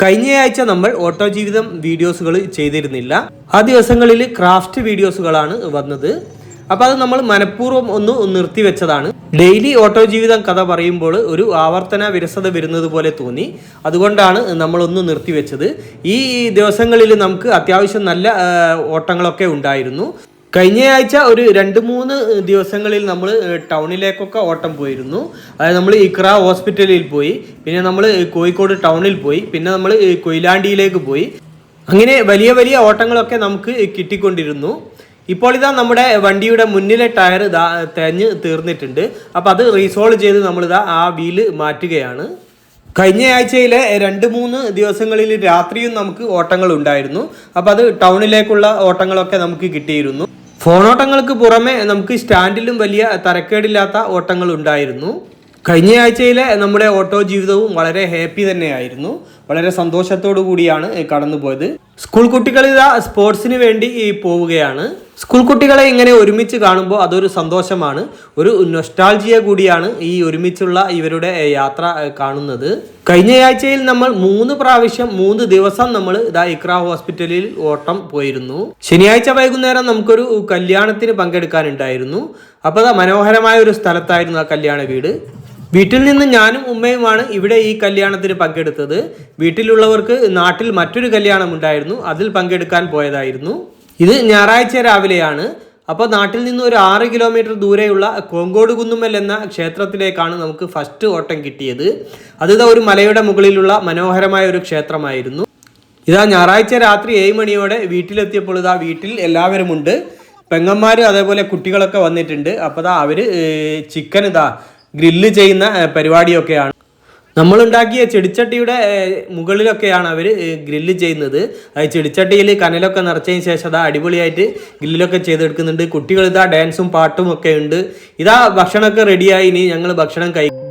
കഴിഞ്ഞയാഴ്ച നമ്മൾ ഓട്ടോ ജീവിതം വീഡിയോസുകൾ ചെയ്തിരുന്നില്ല. ആ ദിവസങ്ങളിൽ ക്രാഫ്റ്റ് വീഡിയോസുകളാണ് വന്നത്. അപ്പോൾ അത് നമ്മൾ മനഃപൂർവം ഒന്ന് നിർത്തിവെച്ചതാണ് ഡെയിലി ഓട്ടോ ജീവിതം കഥ പറയുമ്പോൾ ഒരു ആവർത്തന വിരസത വരുന്നത് പോലെ തോന്നി. അതുകൊണ്ടാണ് നമ്മളൊന്ന് നിർത്തിവെച്ചത് ഈ ദിവസങ്ങളിൽ നമുക്ക് അത്യാവശ്യം നല്ല ഓട്ടങ്ങളൊക്കെ ഉണ്ടായിരുന്നു. കഴിഞ്ഞ ആഴ്ച ഒരു രണ്ട് മൂന്ന് ദിവസങ്ങളിൽ നമ്മൾ ടൗണിലേക്കൊക്കെ ഓട്ടം പോയിരുന്നു. അതായത് നമ്മൾ ഇക്ര ഹോസ്പിറ്റലിൽ പോയി. പിന്നെ നമ്മൾ കോഴിക്കോട് ടൗണിൽ പോയി. പിന്നെ നമ്മൾ കൊയിലാണ്ടിയിലേക്ക് പോയി. അങ്ങനെ വലിയ വലിയ ഓട്ടങ്ങളൊക്കെ നമുക്ക് കിട്ടിക്കൊണ്ടിരുന്നു. ഇപ്പോൾ ഇതാ നമ്മുടെ വണ്ടിയുടെ മുന്നിലെ ടയർ ഇതാ തേഞ്ഞ് തീർന്നിട്ടുണ്ട്. അപ്പോൾ അത് റീസോൾവ് ചെയ്ത് നമ്മളിതാ ആ വീൽ മാറ്റുകയാണ്. കഴിഞ്ഞ ആഴ്ചയിലെ രണ്ട് മൂന്ന് ദിവസങ്ങളിൽ രാത്രിയും നമുക്ക് ഓട്ടങ്ങൾ ഉണ്ടായിരുന്നു. അപ്പോൾ അത് ടൗണിലേക്കുള്ള ഓട്ടങ്ങളൊക്കെ നമുക്ക് കിട്ടിയിരുന്നു. ഫോണോട്ടങ്ങൾക്ക് പുറമെ നമുക്ക് സ്റ്റാൻഡിലും വലിയ തരക്കേടില്ലാത്ത ഓട്ടങ്ങൾ ഉണ്ടായിരുന്നു. കഴിഞ്ഞ ആഴ്ചയിലെ നമ്മുടെ ഓട്ടോ ജീവിതവും വളരെ ഹാപ്പി തന്നെയായിരുന്നു. വളരെ സന്തോഷത്തോടു കൂടിയാണ് കടന്നുപോയത് സ്കൂൾ കുട്ടികൾ ഇതാ സ്പോർട്സിന് വേണ്ടി പോവുകയാണ്. സ്കൂൾ കുട്ടികളെ ഇങ്ങനെ ഒരുമിച്ച് കാണുമ്പോൾ അതൊരു സന്തോഷമാണ്. ഒരു നൊസ്റ്റാൾജിയ കൂടിയാണ് ഈ ഒരുമിച്ചുള്ള ഇവരുടെ യാത്ര കാണുന്നത്. കഴിഞ്ഞ ആഴ്ചയിൽ നമ്മൾ മൂന്ന് പ്രാവശ്യം മൂന്ന് ദിവസം നമ്മൾ ഇതാ ഇക്ര ഹോസ്പിറ്റലിൽ ഓട്ടം പോയിരുന്നു. ശനിയാഴ്ച വൈകുന്നേരം നമുക്കൊരു കല്യാണത്തിന് പങ്കെടുക്കാനുണ്ടായിരുന്നു. അപ്പോൾ മനോഹരമായ ഒരു സ്ഥലത്തായിരുന്നു ആ കല്യാണ വീട്. വീട്ടിൽ നിന്ന് ഞാനും ഉമ്മയുമാണ് ഇവിടെ ഈ കല്യാണത്തിന് പങ്കെടുത്തത്. വീട്ടിലുള്ളവർക്ക് നാട്ടിൽ മറ്റൊരു കല്യാണം ഉണ്ടായിരുന്നു. അതിൽ പങ്കെടുക്കാൻ പോയതായിരുന്നു. ഇത് ഞായറാഴ്ച രാവിലെയാണ്. അപ്പോൾ നാട്ടിൽ നിന്ന് ഒരു ആറ് കിലോമീറ്റർ ദൂരെയുള്ള കോങ്കോട് കുന്നുമ്മൽ എന്ന ക്ഷേത്രത്തിലേക്കാണ് നമുക്ക് ഫസ്റ്റ് ഓട്ടം കിട്ടിയത്. അത് ഒരു മലയുടെ മുകളിലുള്ള മനോഹരമായ ഒരു ക്ഷേത്രമായിരുന്നു. ഇതാ ഞായറാഴ്ച രാത്രി ഏഴ് മണിയോടെ വീട്ടിലെത്തിയപ്പോൾ ഇതാ വീട്ടിൽ എല്ലാവരുമുണ്ട്. പെങ്ങന്മാർ അതേപോലെ കുട്ടികളൊക്കെ വന്നിട്ടുണ്ട്. അപ്പോൾ ഇതാ അവർ ചിക്കൻ ഇതാ ഗ്രില്ല് ചെയ്യുന്ന പരിപാടിയൊക്കെയാണ്. നമ്മളുണ്ടാക്കിയ ചെടിച്ചട്ടിയുടെ മുകളിലൊക്കെയാണ് അവർ ഗ്രില്ല് ചെയ്യുന്നത്. അത് ചെടിച്ചട്ടിയിൽ കനലൊക്കെ നിറച്ചതിന് ശേഷം അതാ അടിപൊളിയായിട്ട് ഗ്രില്ലൊക്കെ ചെയ്തെടുക്കുന്നുണ്ട്. കുട്ടികൾ ഇതാ ഡാൻസും പാട്ടും ഒക്കെ ഉണ്ട്. ഇതാ ഭക്ഷണമൊക്കെ റെഡിയായി ഇനി ഞങ്ങൾ ഭക്ഷണം കഴിക്കും